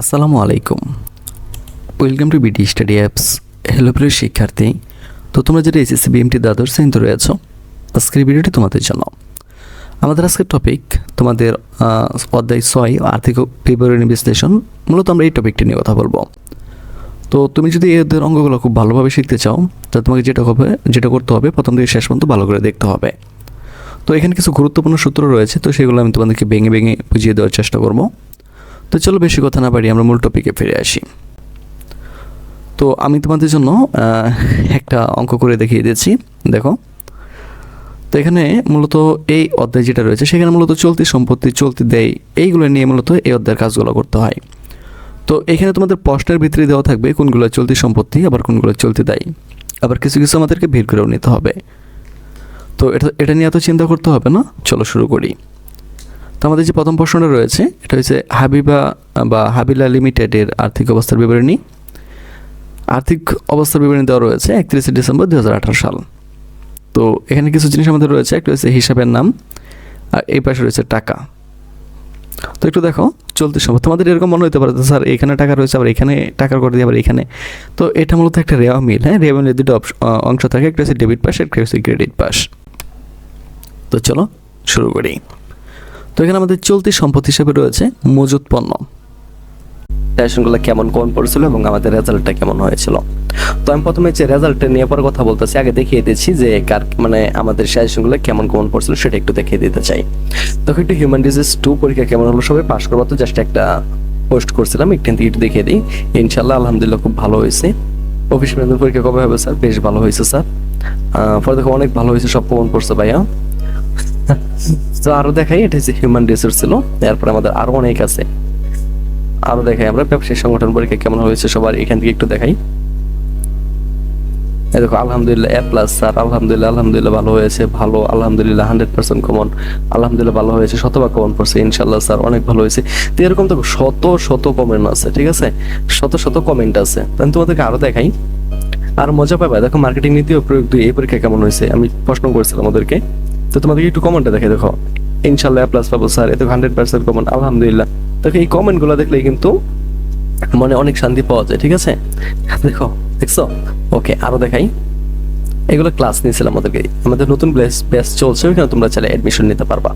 আসসালামু আলাইকুম। Welcome to BD study apps hello প্রিয় শিক্ষার্থী। তো তোমরা যেটা এসএসসি বিএমটি দ্বাদশ শ্রেণীতে রয়েছ, আজকের ভিডিওটি তোমাদের জন্য। আমাদের আজকের টপিক তোমাদের অধ্যায় ছয়, আর্থিক বিবরণী বিশ্লেষণ। মূলত আমরা এই টপিকটি নিয়ে কথা বলব। তো তুমি যদি এদের অঙ্গগুলো খুব ভালোভাবে শিখতে চাও, তাহলে তোমাকে যেটা হবে, যেটা করতে হবে, প্রথম থেকে শেষ পর্যন্ত ভালো করে দেখতে হবে। তো এখানে কিছু গুরুত্বপূর্ণ সূত্র রয়েছে, তো সেগুলো আমি তোমাদেরকে ভেঙে ভেঙে বুঝিয়ে দেওয়ার চেষ্টা করব। তো চলো বেশি কথা না পারি আমরা মূল টপিকে ফিরে আসি। তো আমি তোমাদের জন্য একটা অঙ্ক করে দেখিয়ে দিচ্ছি দেখো। তো এখানে মূলত এই অধ্যায় যেটা রয়েছে, সেখানে মূলত চলতি সম্পত্তি, চলতি দেয়, এইগুলো নিয়ে মূলত এই অধ্যায়ের কাজগুলো করতে হয়। তো এখানে তোমাদের প্রশ্নের ভিতরে দেওয়া থাকবে, কোনগুলো চলতি সম্পত্তি, আবার কোনগুলো চলতি দায়ী। আবার কিছু কিছু আমাদেরকে ভিড় করেও নিতে হবে। তো এটা এটা নিয়ে এত চিন্তা করতে হবে না, চলো শুরু করি। তো আমাদের যে প্রথম প্রশ্নটা রয়েছে, এটা হচ্ছে হাবিবা, বা হাবিলা লিমিটেডের আর্থিক অবস্থার বিবরণী। আর্থিক অবস্থার বিবরণী দেওয়া রয়েছে একত্রিশে ডিসেম্বর দু হাজার আঠারো সাল। তো এখানে কিছু জিনিস আমাদের রয়েছে, একটা হচ্ছে হিসাবের নাম, আর এই পাশে রয়েছে টাকা। তো একটু দেখো, চলতে সময়। তোমাদের এরকম মনে হতে পারে স্যার, এখানে টাকা রয়েছে, আবার এখানে টাকার করে দিয়ে আবার এখানে। তো এটা মূলত একটা রেওয়া মিল হ্যাঁ? রেওয়া মিলের দুটো অংশ থাকে, একটা হচ্ছে ডেবিট পাস একটা হচ্ছে ক্রেডিট পাস তো চলো, শুরু করি। তো এখানে আমাদের চলতি সম্পদ হিসেবে রয়েছে মজুত পণ্য। সাজেশনগুলো কেমন, কোন পড়ছিল এবং আমাদের রেজাল্টটা কেমন হয়েছিল? তো আমি প্রথমে যে রেজাল্টটা নিয়ে পরে কথা বলতেছি, আগে দেখিয়ে দিচ্ছি যে কার মানে আমাদের সাজেশনগুলো কেমন, কোন পড়ছিল সেটা একটু দেখিয়ে দিতে চাই। তখন একটু হিউম্যান ডিজিজ টু পরীক্ষা কেমন হলো সবাই? পাশ করব তো জাস্ট একটা পোস্ট করছিলাম, একটু একটু দেখিয়ে দিই। ইনশাল্লাহ আলহামদুলিল্লাহ, খুব ভালো হয়েছে। অফিস পরীক্ষা কবে হবে স্যার বেশ ভালো হয়েছে স্যার পরে দেখো, অনেক ভালো হয়েছে, সব কমন পড়ছে, ভাইয়া। তো আরও দেখাই, এটা হচ্ছে হিউম্যান রিসোর্স ছিল। এরপরে আমাদের আরও অনেক আছে। আরও দেখাই আমরা। ব্যবসায়ী সংগঠন পরীক্ষা কেমন হয়েছে সবার, এখান থেকে একটু দেখাই। দেখো, আলহামদুলিল্লাহ এ প্লাস স্যার আলহামদুলিল্লাহ আলহামদুলিল্লাহ ভালো হয়েছে, ভালো, আলহামদুলিল্লাহ হান্ড্রেড পার্সেন্ট কমন আলহামদুলিল্লাহ ভালো হয়েছে, শতভাগ কমন পড়ছে ইনশাল্লাহ স্যার অনেক ভালো হয়েছে। তো এরকম তো শত শত কমেন্ট আছে, ঠিক আছে? শত শত কমেন্ট আছে। আমি তোমাদেরকে আরও দেখাই। আর মজা পাবে, দেখো মার্কেটিং নীতি ও প্রয়োগ দুই, এই পরীক্ষা কেমন হয়েছে? আমি প্রশ্ন করেছিলাম ওদেরকে। তো তোমাদেরকে একটু কমেন্টটা দেখে দেখো। ইনশাল্লাহ প্লাস পাবো স্যার এতে হান্ড্রেড পার্সেন্ট কমন আলহামদুলিল্লাহ। দেখো, এই কমেন্টগুলো দেখলে কিন্তু মনে অনেক শান্তি পাওয়া যায়, ঠিক আছে? দেখো, দেখছ? ওকে আরও দেখাই। এগুলো ক্লাস নিয়েছিলাম আমাদেরকে। আমাদের নতুন ব্যাচ ব্যাচ চলছে, ওইখানে তোমরা চাইলে অ্যাডমিশন নিতে পারবা।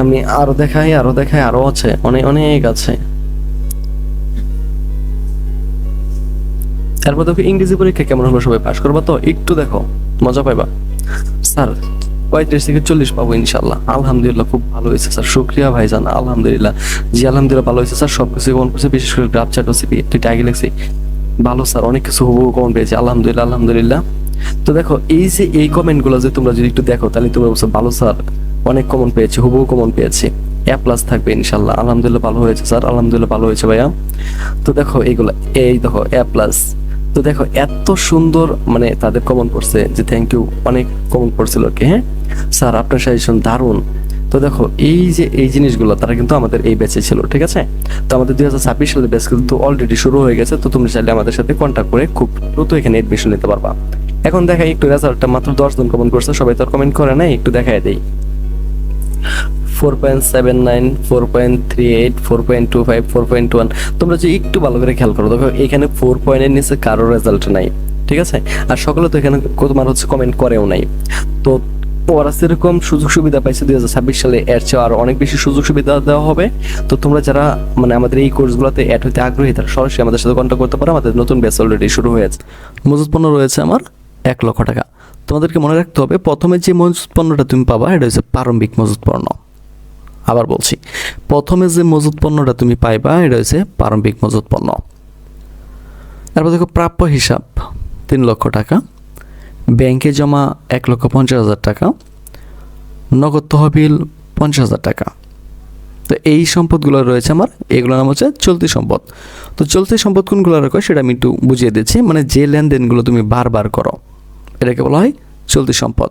আমি আরও দেখাই আরও দেখাই, আরও আছে, অনেক অনেক আছে। তারপর দেখো, ইংরেজি পরীক্ষা কেমন হলো সবাই? পাশ করবা তো? একটু দেখো, মজা পাইবা। স্যার পঁয়ত্রিশ থেকে চল্লিশ পাবো ইনশাল্লাহ আলহামদুলিল্লাহ খুব ভালো হয়েছে স্যার। শুক্রিয়া ভাইজান, আলহামদুলিল্লাহ। জি, আলহামদুলিল্লাহ ভালো হয়েছে স্যার। সব কিছু কমন করছে, বিশেষ করে গ্রাফ চার্ট, হচ্ছে দুইটা আগে লেগছি ভালো স্যার, অনেক কিছু হুবহু কমন পেয়েছি। আলহামদুলিল্লাহ আলহামদুলিল্লাহ। তো দেখো, এই যে, এই কমেন্টগুলো যে তোমরা যদি একটু দেখো, তাহলে তোমরা বলছো ভালো স্যার, অনেক কমন পেয়েছি, হুবহু কমন পেয়েছি। এ প্লাস থাকবে ইনশাল্লাহ আলহামদুলিল্লাহ ভালো হয়েছে স্যার। আলহামদুলিল্লাহ ভালো হয়েছে ভাইয়া। তো দেখো, এইগুলা, এই দেখো এ প্লাস তো দেখো, এত সুন্দর মানে তাদের কমন পড়ছে যে থ্যাংক ইউ অনেক কমন পড়ছিল কি হ্যাঁ? স্যার, আপনার সাজেশন দারুণ। তো দেখো, এই যে এই জিনিসগুলো, তারা কিন্তু আমাদের এই ব্যাচে ছিল, ঠিক আছে? তো আমাদের দুই হাজার ছাব্বিশ সালের ব্যাচ কিন্তু অলরেডি শুরু হয়ে গেছে, তো তুমি চাইলে আমাদের সাথে কন্ট্যাক্ট করে খুব দ্রুত এখানে এডমিশন নিতে পারবা। এখন দেখাই একটু রেজাল্টটা মাত্র দশ জন কমন করছে সবাই তো আর কমেন্ট করে নাই, একটু দেখাই দেই। Four point seven nine four point three eight four point two five four point one তোমরা যদি একটু ভালো করে খেয়াল করো, দেখো এখানে ফোর পয়েন্টের নিচে কারও রেজাল্ট নাই, ঠিক আছে? আর সকলে তো এখানে তোমার হচ্ছে কমেন্ট করেও নাই। তো ওরা সেরকম সুযোগ সুবিধা পাইছে দুই হাজার ছাব্বিশ সালে, এর চেয়ে আরও অনেক বেশি সুযোগ সুবিধা দেওয়া হবে। তো তোমরা যারা মানে আমাদের এই কোর্সগুলোতে অ্যাড হতে আগ্রহী, তারা সরাসরি আমাদের সাথে কন্ট্যাক্ট করতে পারো। আমাদের নতুন ব্যাচ অলরেডি শুরু হয়েছে। মজুত পণ্য রয়েছে আমার এক লক্ষ টাকা। তোমাদেরকে মনে রাখতে হবে, প্রথমে যে মজুত পণ্যটা তুমি পাবা এটা হচ্ছে প্রারম্ভিক মজুত পণ্য। আবার বলছি। প্রথমে যে মজুত পণ্যটা তুমি পাইবা, এটা হচ্ছে প্রারম্ভিক মজুত পণ্য। তারপর দেখো, প্রাপ্য হিসাব, তিন লক্ষ টাকা। ব্যাংকে জমা এক লক্ষ পঞ্চাশ হাজার টাকা। নগদ তহবিল পঞ্চাশ হাজার টাকা। তো এই সম্পদগুলো রয়েছে আমার, এগুলোর নাম হচ্ছে চলতি সম্পদ। তো চলতি সম্পদ কোনগুলো রাখো, সেটা আমি একটু বুঝিয়ে দিচ্ছি। মানে যে লেনদেনগুলো তুমি বারবার করো, এটাকে বলা হয় চলতি সম্পদ।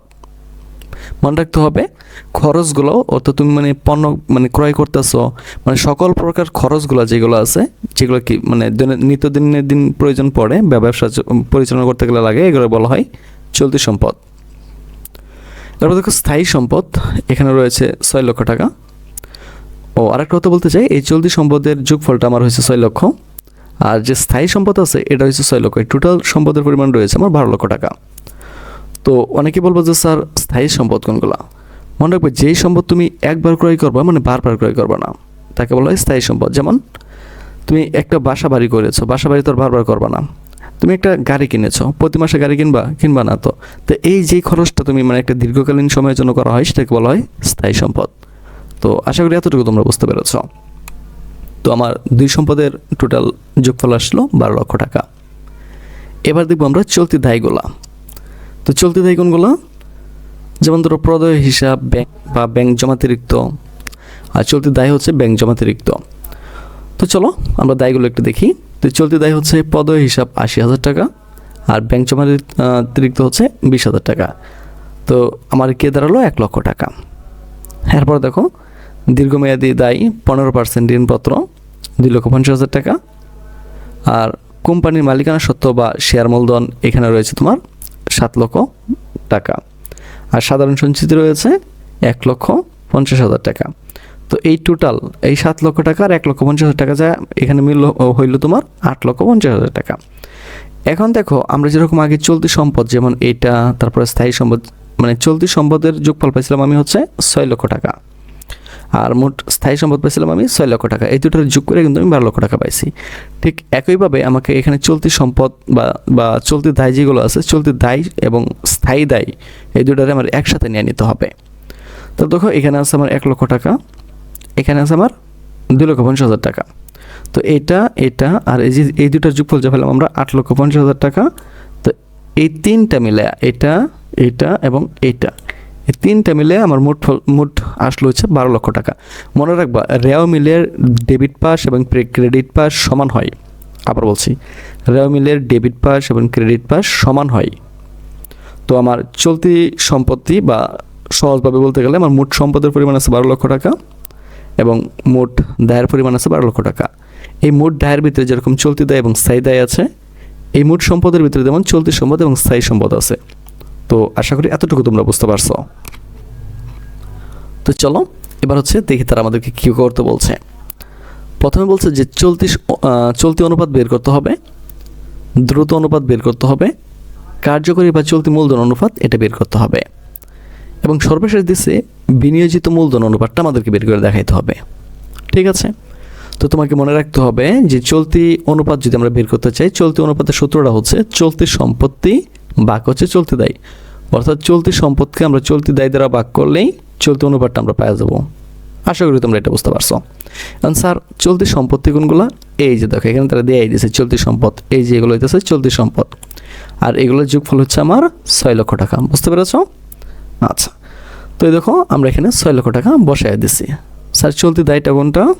মনে রাখতে হবে, খরচগুলো অর্থাৎ তুমি মানে পণ্য মানে ক্রয় করতেছো মানে সকল প্রকার খরচগুলো যেগুলো আছে, যেগুলো কি মানে দিনে- নিত্যদিনের দিন প্রয়োজন পড়ে ব্যবসা পরিচালনা করতে গেলে লাগে, এগুলো বলা হয় চলতি সম্পদ। তারপর দেখো স্থায়ী সম্পদ, এখানে রয়েছে ছয় লক্ষ টাকা। ও, আরেকটা কথা বলতে চাই, এই চলতি সম্পদের যোগফলটা আমার হয়েছে ছয় লক্ষ। আর যে স্থায়ী সম্পদ আছে, এটা হচ্ছে ছয় লক্ষ। টোটাল সম্পদের পরিমাণ রয়েছে আমার বারো লক্ষ টাকা। তো অনেকে বলব যে, স্যার, স্থায়ী সম্পদ কোনগুলো? মনে রাখবে, যেই সম্পদ তুমি একবার ক্রয় করবা মানে বারবার ক্রয় করবা না। তাকে বলা হয় স্থায়ী সম্পদ। যেমন, তুমি একটা বাসা বাড়ি করেছ বাসা বাড়ি তো বারবার করবা না। তুমি একটা গাড়ি কিনেছো, প্রতি মাসে গাড়ি কিনবা কিনবা না তো। তো এই যে খরচটা তুমি মানে একটা দীর্ঘকালীন সময়ের জন্য করা হয়, সেটাকে বলা হয় স্থায়ী সম্পদ। তো আশা করি এতটুকু তোমরা বুঝতে পেরেছ। তো আমার দুই সম্পদের টোটাল যোগফল আসলো বারো লক্ষ টাকা। এবার দেখব আমরা চলতি দায়গুলা। তো চলতি দায় কোনগুলো? যেমন ধরো প্রদয় হিসাব, ব্যাংক বা ব্যাংক জমাতিরিক্ত আর চলতি দায় হচ্ছে ব্যাংক জমাতিরিক্ত তো চলো, আমরা দায়গুলো একটু দেখি। তো চলতি দায় হচ্ছে পদয় হিসাব আশি হাজার টাকা, আর ব্যাংক জমাতিরিক্ত হচ্ছে বিশ হাজার টাকা। তো আমার কে দাঁড়াল? এক লক্ষ টাকা। এরপর দেখো, দীর্ঘমেয়াদী দায়ী, পনেরো পার্সেন্ট ঋণপত্র, দুই লক্ষ পঞ্চাশ হাজার টাকা। আর কোম্পানির মালিকানা সত্ত্ব বা শেয়ার মূলধন এখানে রয়েছে তোমার সাত লক্ষ টাকা। আর সাধারণ সঞ্চিতি রয়েছে এক লক্ষ পঞ্চাশ হাজার টাকা। তো এই টোটাল এই সাত লক্ষ টাকা আর এক লক্ষ পঞ্চাশ হাজার টাকা যা এখানে মিল হইল তোমার আট লক্ষ পঞ্চাশ হাজার টাকা। এখন দেখো, আমরা যেরকম আগে চলতি সম্পদ, যেমন এটা, তারপরে স্থায়ী সম্পদ মানে চলতি সম্পদের যোগফল পাইছিলাম আমি হচ্ছে ছয় লক্ষ টাকা। আর মোট স্থায়ী সম্পদ পাইছিলাম আমি ছয় লক্ষ টাকা। এই দুটোর যোগ করে কিন্তু আমি বারো লক্ষ টাকা পাইছি। ঠিক একইভাবে আমাকে এখানে চলতি সম্পদ বা বা চলতি দায় যেগুলো আছে, চলতি দায় এবং স্থায়ী দায়, এই দুটারে আমার একসাথে নিয়ে নিতে হবে। তো দেখো, এখানে আছে আমার এক লক্ষ টাকা, এখানে আছে আমার দুই লক্ষ পঞ্চাশ হাজার টাকা। তো এটা এটা, আর এই যে, এই দুটার যোগফল যা পেলাম আমরা আট লক্ষ পঞ্চাশ হাজার টাকা। তো এই তিনটা মিলে এটা এটা এবং এইটা এই তিনটা মিলে আমার মোট মোট আসলো হচ্ছে বারো লক্ষ টাকা। মনে রাখবা রেও মিলের ডেবিট পাস এবং ক্রেডিট পাস সমান হয়। আবার বলছি রেও মিলের ডেবিট পাস এবং ক্রেডিট পাস সমান হয়। তো আমার চলতি সম্পত্তি বা সহজভাবে বলতে গেলে আমার মোট সম্পদের পরিমাণ আছে বারো লক্ষ টাকা এবং মোট দায়ের পরিমাণ আছে বারো লক্ষ টাকা। এই মোট দায়ের ভিতরে যেরকম চলতি দায় এবং স্থায়ী দায় আছে, এই মোট সম্পদের ভিতরে যেমন চলতি সম্পদ এবং স্থায়ী সম্পদ আছে। তো আশা করি এতটুকু তোমরা বুঝতে পারছ। তো চলো, এবার হচ্ছে দেখি তারা আমাদেরকে কী করতে বলছে। প্রথমে বলছে যে চলতি চলতি অনুপাত বের করতে হবে, দ্রুত অনুপাত বের করতে হবে, কার্যকরী বা চলতি মূলধন অনুপাত এটা বের করতে হবে। এবং সর্বশেষ দিচ্ছে বিনিয়োজিত মূলধন অনুপাতটা আমাদেরকে বের করে দেখাইতে হবে। ঠিক আছে? তো তোমাকে মনে রাখতে হবে যে চলতি অনুপাত যদি আমরা বের করতে চাই, চলতি অনুপাতের সূত্রটা হচ্ছে চলতি সম্পত্তি বাক হচ্ছে চলতি দায়। অর্থাৎ চলতি সম্পদকে আমরা চলতি দায় দ্বারা বাক করলেই চলতি অনুপাতটা আমরা পাওয়া যাব। আশা করি তোমরা এটা বুঝতে পারছ। এখন স্যার, চলতি সম্পত্তি কোনগুলো? এই যে দেখো, এখানে তারা দেয়াই দিয়েছে চলতি সম্পদ। এই যে এগুলো হইতেছে চলতি সম্পদ। আর এগুলোর যোগফল হচ্ছে আমার ছয় লক্ষ টাকা। বুঝতে পেরেছ? আচ্ছা। তো এই দেখো, আমরা এখানে ছয় লক্ষ টাকা বসায় দিছি। স্যার, চলতি দায়টা কোনটা?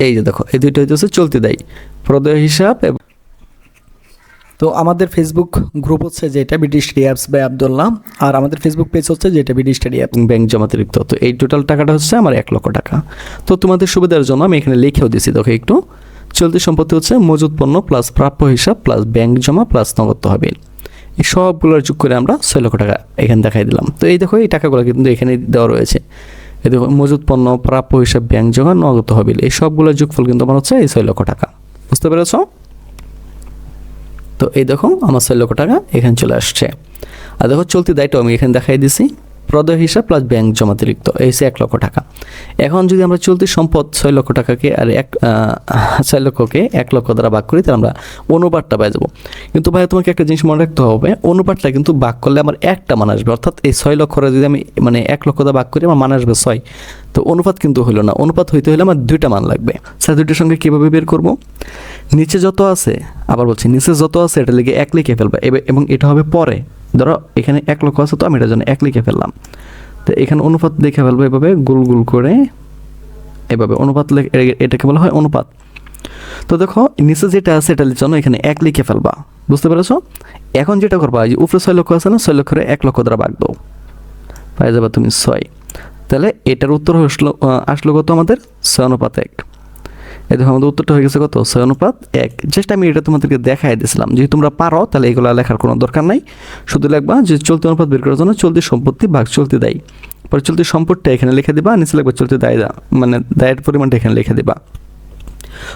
এই যে দেখো, এই দুইটা হচ্ছে চলতি দায়। প্রদয় হিসাব তো আমাদের ফেসবুক গ্রুপ হচ্ছে যেটা স্টাডি অ্যাপস বাই আবদুল্লাহ আর আমাদের ফেসবুক পেজ হচ্ছে যেটা স্টাডি অ্যাপ ব্যাংক জমাতিরিক্ত তো এই টোটাল টাকাটা হচ্ছে আমার এক লক্ষ টাকা। তো তোমাদের সুবিধার জন্য আমি এখানে লিখেও দিয়েছি দেখো একটু। চলতি সম্পত্তি হচ্ছে মজুত পণ্য প্লাস প্রাপ্য হিসাব প্লাস ব্যাংক জমা প্লাস নগদ তহবিল। এই সবগুলোর যোগ করে আমরা ছয় লক্ষ টাকা এখানে দেখাই দিলাম। তো এই দেখো, এই টাকাগুলো কিন্তু এখানে দেওয়া রয়েছে। এই দেখো, মজুত পণ্য, প্রাপ্য হিসাব ব্যাংক জমা, নগদ তহবিল, এই সবগুলোর যোগফল কিন্তু আমার হচ্ছে এই ছয় লক্ষ টাকা। বুঝতে পেরেছ? তো এই দেখো আমার ছয় লক্ষ টাকা এখানে চলে আসছে। আর দেখো চলতি দায়টাও আমি এখানে দেখাই দিছি। প্রদয় হিসাব প্লাস ব্যাংক জমাতিরিক্ত এই হচ্ছে এক লক্ষ টাকা। এখন যদি আমরা চলতি সম্পদ ছয় লক্ষ টাকাকে আর এক ছয় লক্ষকে এক লক্ষ দ্বারা ভাগ করি, তাহলে আমরা অনুপাতটা পাই যাব। কিন্তু ভাই তোমাকে একটা জিনিস মনে রাখতে হবে, অনুপাতটা কিন্তু ভাগ করলে আমার একটা মান আসবে। অর্থাৎ এই ছয় লক্ষরে যদি আমি মানে এক লক্ষ দ্বারা ভাগ করি, আমার মান আসবে ছয়। তো অনুপাত কিন্তু হলো না। অনুপাত হইতে হলে আমার দুইটা মান লাগবে। স্যার, দুইটার সঙ্গে কীভাবে বের করব? নিচে যত আছে, আবার বলছি, নিচে যত আছে, এটা লিখে এক লিখে ফেলবে। এবং এটা হবে পরে। ধরো, এখানে এক লক্ষ আছে তো, আমি এটার জন্য এক লিখে ফেললাম। তো এখানে অনুপাত দেখে ফেলব এভাবে, গোল গোল করে এভাবে। অনুপাত এটাকে বলা হয় অনুপাত। তো দেখো, নিচে যেটা আছে এটার জন্য এখানে এক লিখে ফেলবা। বুঝতে পেরেছ? এখন যেটা করবা যে উপরে ছয় লক্ষ আছে না, ছয় লক্ষরে এক লক্ষ দ্বারা ভাগ দাও। পাই যাবা তুমি ছয়। তাহলে এটার উত্তর আসলো আসলো কত আমাদের? ছয় অনুপাত এক। এই দেখো, আমাদের উত্তরটা হয়ে গেছে কত? ছয় অনুপাত এক। জাস্ট আমি এটা তোমাদেরকে দেখাই দিয়েছিলাম যদি তোমরা পারো, তাহলে এগুলো লেখার কোনো দরকার নাই। শুধু লিখবা যে চলতি অনুপাত বের করার জন্য চলতি সম্পত্তি ভাগ চলতি দায়ী। পরে চলতি সম্পদটা এখানে লিখে দিবা, নিচে লাগবে চলতি দায় মানে দায়ের পরিমাণটা এখানে লিখে দিবা।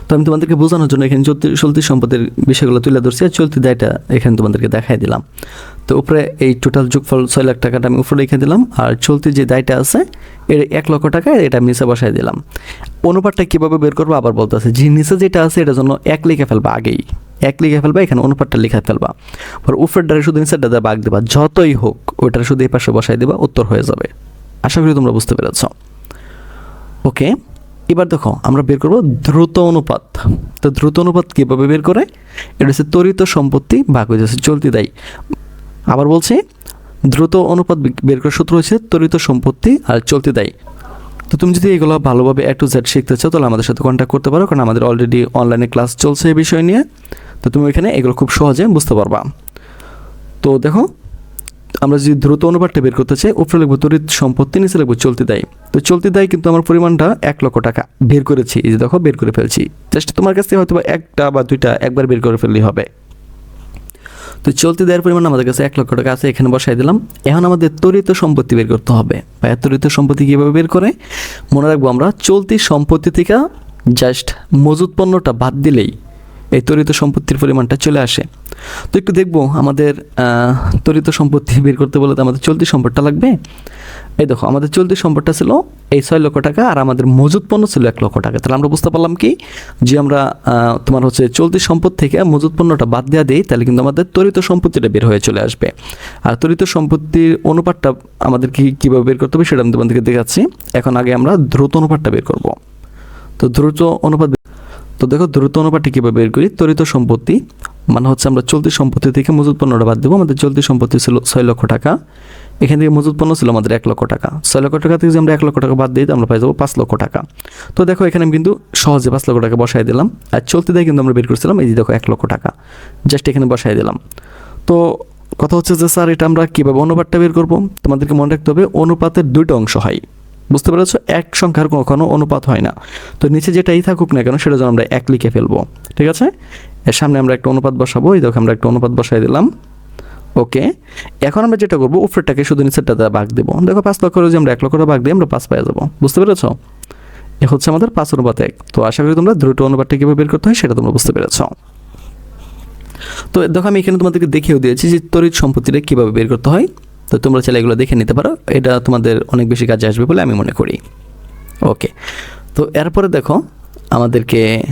তো আমি তোমাদেরকে বোঝানোর জন্য এখানে চলতি চলতি সম্পদের বিষয়গুলো তুলে ধরছি আর চলতি দায়টা এখানে তোমাদেরকে দেখাই দিলাম। তো উপরে এই টোটাল যোগফল ছয় লাখ টাকাটা আমি উপরে লিখে দিলাম আর চলতি যে দায়টা আছে, এর এক লক্ষ টাকা এটা আমি নিচে বসাই দিলাম। অনুপাতটা কীভাবে বের করব আবার বলতেছে, যে নিচে যেটা আছে এটার জন্য এক লিখে ফেলবা আগেই। এক লিখে ফেলবা, এখানে অনুপাতটা লিখে ফেলবা। পর উপরের ডারে শুধু নিচের ডারে বাগ দেবা, যতই হোক ওইটার শুধু এই পাশে বসাই দেবা, উত্তর হয়ে যাবে। আশা করি তোমরা বুঝতে পেরেছ। ওকে এবার দেখো, আমরা বের করব দ্রুত অনুপাত। তো দ্রুত অনুপাত কীভাবে বের করে? এটা হচ্ছে তরিত সম্পত্তি ভাগ হয়ে যাচ্ছে, চলতি দায়ী। আবার বলছি, দ্রুত অনুপাত বের করার সূত্র হচ্ছে তরিত সম্পত্তি আর চলতি দায়ী। তো তুমি যদি এগুলো ভালোভাবে এ টু জেড শিখতে চাও, তাহলে আমাদের সাথে কন্ট্যাক্ট করতে পারো, কারণ আমাদের অলরেডি অনলাইনে ক্লাস চলছে এই বিষয় নিয়ে। তো তুমি এখানে এগুলো খুব সহজে বুঝতে পারবা। তো দেখো আমরা যদি দ্রুত অনুপাতটা বের করতে চাই, উপরে লিখব তড়িৎ সম্পত্তি, নিচে লিখব চলতি দায়ী। তো চলতি দায়ী কিন্তু আমার পরিমাণটা এক লক্ষ টাকা বের করেছি। এই যে দেখো, বের করে ফেলছি। জাস্ট তোমার কাছ থেকে হয়তো একটা বা দুইটা একবার বের করে ফেললেই হবে। তো চলতি দেওয়ার পরিমাণ আমাদের কাছে এক লক্ষ টাকা আছে, এখানে বসাই দিলাম। এখন আমাদের তরিত সম্পত্তি বের করতে হবে। বা তরিত সম্পত্তি কীভাবে বের করে? মনে রাখব আমরা, চলতি সম্পত্তি থেকে জাস্ট মজুত পণ্যটা বাদ দিলেই এই তরিত সম্পত্তির পরিমাণটা চলে আসে। তো একটু দেখব আমাদের তরিত সম্পত্তি বের করতে বলে তো আমাদের চলতি সম্পদটা লাগবে। এই দেখো, আমাদের চলতি সম্পদটা ছিল এই ছয় লক্ষ টাকা আর আমাদের মজুত পণ্য ছিল এক লক্ষ টাকা। তাহলে আমরা বুঝতে পারলাম কি? যে আমরা তোমার হচ্ছে চলতি সম্পদ থেকে মজুত পণ্যটা বাদ দেওয়া দিই, তাহলে কিন্তু আমাদের তরিত সম্পত্তিটা বের হয়ে চলে আসবে। আর তরিত সম্পত্তির অনুপাতটা আমাদের কি, কীভাবে বের করতে হবে সেটা আমি তোমাদেরকে দেখাচ্ছি। এখন আগে আমরা দ্রুত অনুপাতটা বের করব। তো দ্রুত অনুপাত তো দেখো দ্রুত অনুপাতটি কীভাবে বের করি। তরিত সম্পত্তি মানে হচ্ছে আমরা চলতি সম্পত্তি থেকে মজুত পণ্যটা বাদ দেবো। আমাদের চলতি সম্পত্তি ছিল ছয় লক্ষ টাকা। এখান থেকে মজুত পণ্য ছিল আমাদের এক লক্ষ টাকা। ছয় লক্ষ টাকা থেকে যদি আমরা এক লক্ষ টাকা বাদ দিই, আমরা পাই যাব পাঁচ লক্ষ টাকা। তো দেখো এখানে আমি কিন্তু সহজে পাঁচ লক্ষ টাকা বসাই দিলাম। আর চলতি দিয়ে কিন্তু আমরা বের করছিলাম, এই যে দেখো এক লক্ষ টাকা। জাস্ট এখানে বসাই দিলাম। তো কথা হচ্ছে যে, স্যার, এটা আমরা কীভাবে অনুপাতটা বের করব? তোমাদেরকে মনে রাখতে হবে, অনুপাতের দুইটা অংশ হয়। বুঝতে পেরেছ? এক সংখ্যার কখনো অনুপাত হয় না। তো নিচে যেটাই থাকুক না কেন, সেটা যেন আমরা এক লিখে ফেলব। ঠিক আছে? এর সামনে আমরা একটা অনুপাত বসাবো। এই দেখো, আমরা একটা অনুপাত বসাই দিলাম। ওকে। এখন আমরা যেটা করব, উপরেরটাকে শুধু নিচেরটা দ্বারা ভাগ দেবো। দেখো, পাঁচ লক্ষ যদি আমরা এক লক্ষ ভাগ দিই আমরা পাঁচ পেয়ে যাব। বুঝতে পেরেছ? এ হচ্ছে আমাদের পাঁচ অনুপাত এক। তো আশা করি তোমরা দ্রুত অনুপাতটা কীভাবে বের করতে হয়, সেটা তোমরা বুঝতে পেরেছ। তো দেখো, আমি এখানে তোমাদেরকে দেখিয়েও দিয়েছি যে তড়িৎ সম্পত্তিটা কীভাবে বের করতে হয়। তো তোমরা চাইলে এগুলো দেখে নিতে পারো। এটা তোমাদের অনেক বেশি কাজে আসবে বলে আমি মনে করি। ওকে। তো এরপরে দেখো আমাদেরকে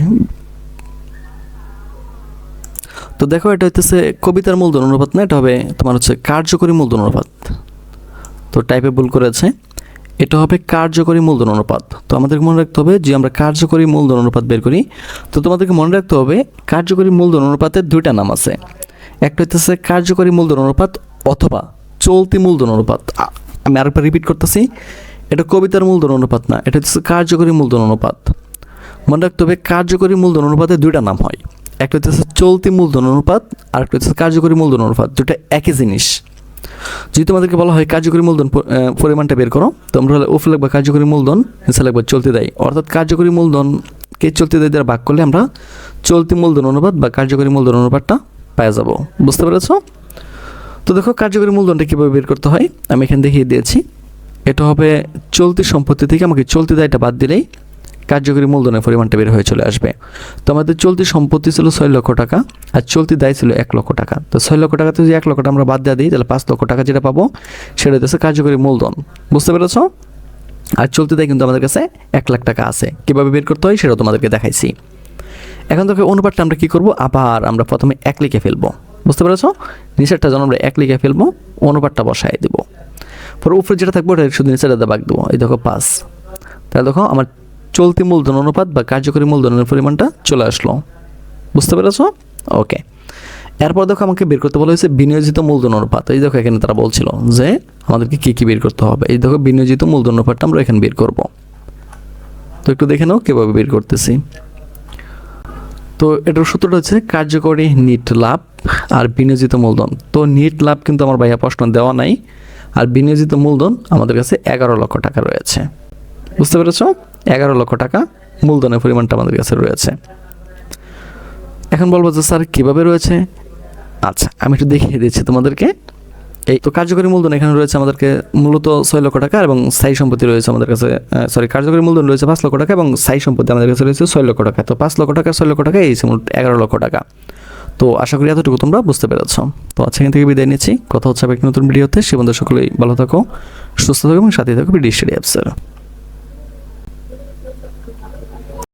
তো দেখো এটা হচ্ছে কবিতার মূলধন অনুপাত না? এটা হবে তোমার হচ্ছে কার্যকরী মূলধন অনুপাত। তো টাইপে ভুল করেছে। এটা হবে কার্যকরী মূলধন অনুপাত। তো আমাদেরকে মনে রাখতে হবে যে আমরা কার্যকরী মূলধন অনুপাত বের করি। তো তোমাদেরকে মনে রাখতে হবে কার্যকরী মূলধন অনুপাতের দুইটা নাম আছে। একটা হচ্ছে কার্যকরী মূলধন অনুপাত অথবা চলতি মূলধন অনুপাত। আমি আরেকবার রিপিট করতেছি। এটা কবিতার মূলধন অনুপাত না, এটা হচ্ছে কার্যকরী মূলধন অনুপাত। মনে রাখতে হবে কার্যকরী মূলধন অনুপাতের দুইটা নাম হয়। একটা হচ্ছে চলতি মূলধন অনুপাত আর একটা হচ্ছে কার্যকরী মূলধন অনুপাত দুটা একই জিনিস। যদি তোমাদেরকে বলা হয় কার্যকরী মূলধন পরিমাণটা বের করো তোমরা হলে উফ লাগবে কার্যকরী মূলধন, নিচে লাগবে চলতি দেয়। অর্থাৎ কার্যকরী মূলধনকে চলতি দেয় দ্বারা ভাগ করলে আমরা চলতি মূলধন অনুপাত বা কার্যকরী মূলধন অনুপাতটা পেয়ে যাব। বুঝতে পেরেছ? তো দেখো কার্যকরী মূলধনটা কীভাবে বের করতে হয়? আমি এখানে দেখিয়ে দিয়েছি। এটা হবে চলতি সম্পত্তি থেকে আমাকে চলতি দায়টা বাদ দিলেই কার্যকরী মূলধনের পরিমাণটা বের হয়ে চলে আসবে। তো আমাদের চলতি সম্পত্তি ছিল ছয় লক্ষ টাকা আর চলতি দায় ছিল এক লক্ষ টাকা। তো ছয় লক্ষ টাকাতে যদি এক লক্ষ টাকা আমরা বাদ দেওয়া দিই, তাহলে পাঁচ লক্ষ টাকা যেটা পাবো, সেটা হচ্ছে কার্যকরী মূলধন। বুঝতে পেরেছ? আর চলতি দায় কিন্তু আমাদের কাছে এক লাখ টাকা আছে। কীভাবে বের করতে হয়, সেটাও তোমাদেরকে দেখাইছি। এখন তোকে অনুপাতটা আমরা কী করব? আবার আমরা প্রথমে এক লিখে ফেলব। বুঝতে পেরেছ? নিচেরটা যখন আমরা এক লিখে ফেলব, অনুপাতটা বসাই দেবো। পরে উপরে যেটা থাকবে, ওটা শুধু নিচেরটা বাগ দেবো। এই দেখো পাঁচ। তাহলে দেখো, আমার চলতি মূলধন অনুপাত বা কার্যকরী মূলধনের পরিমাণটা চলে আসলো। বুঝতে পেরেছ? ওকে এরপর দেখো, আমাকে বের করতে বলা হয়েছে বিনিয়োজিত মূলধন অনুপাত। এই দেখো, এখানে তারা বলছিল যে আমাদেরকে কী কী বের করতে হবে। এই দেখো, বিনিয়োজিত মূলধন অনুপাতটা আমরা এখানে বের করব। তো একটু দেখে নাও কীভাবে বের করতেছি। তো এটার সূত্রটা হচ্ছে কার্যকরী নিট লাভ আর বিনিয়োজিত মূলধন। তো নিট লাভ কিন্তু আমার ভাইয়া প্রশ্ন দেওয়া নাই। আর বিনিয়োজিত মূলধন আমাদের কাছে এগারো লক্ষ টাকা রয়েছে। বুঝতে পেরেছ? এগারো লক্ষ টাকা মূলধনের পরিমাণটা আমাদের কাছে রয়েছে। এখন বলব যে স্যার কীভাবে রয়েছে? আচ্ছা আমি একটু দেখিয়ে দিচ্ছি তোমাদেরকে। এই তো কার্যকরী মূলধন এখানে রয়েছে আমাদেরকে মূলত ছয় লক্ষ টাকা এবং স্থায়ী সম্পত্তি রয়েছে আমাদের কাছে সরি কার্যকরী মূলধন রয়েছে পাঁচ লক্ষ টাকা এবং স্থায়ী সম্পত্তি আমাদের কাছে রয়েছে ছয় লক্ষ টাকা। তো পাঁচ লক্ষ টাকা ছয় লক্ষ টাকা এই মোট এগারো লক্ষ টাকা। তো আশা করি এতটুকু তোমরা বুঝতে পেরেছ। তো আজকে এখান থেকে বিদায় নিচ্ছি। কথা হচ্ছে একটি নতুন ভিডিওতে। সে বন্ধু সকলেই ভালো থাকো সুস্থ থাকো এবং সাথে থাকো বিডি স্টেডি অ্যাপসের।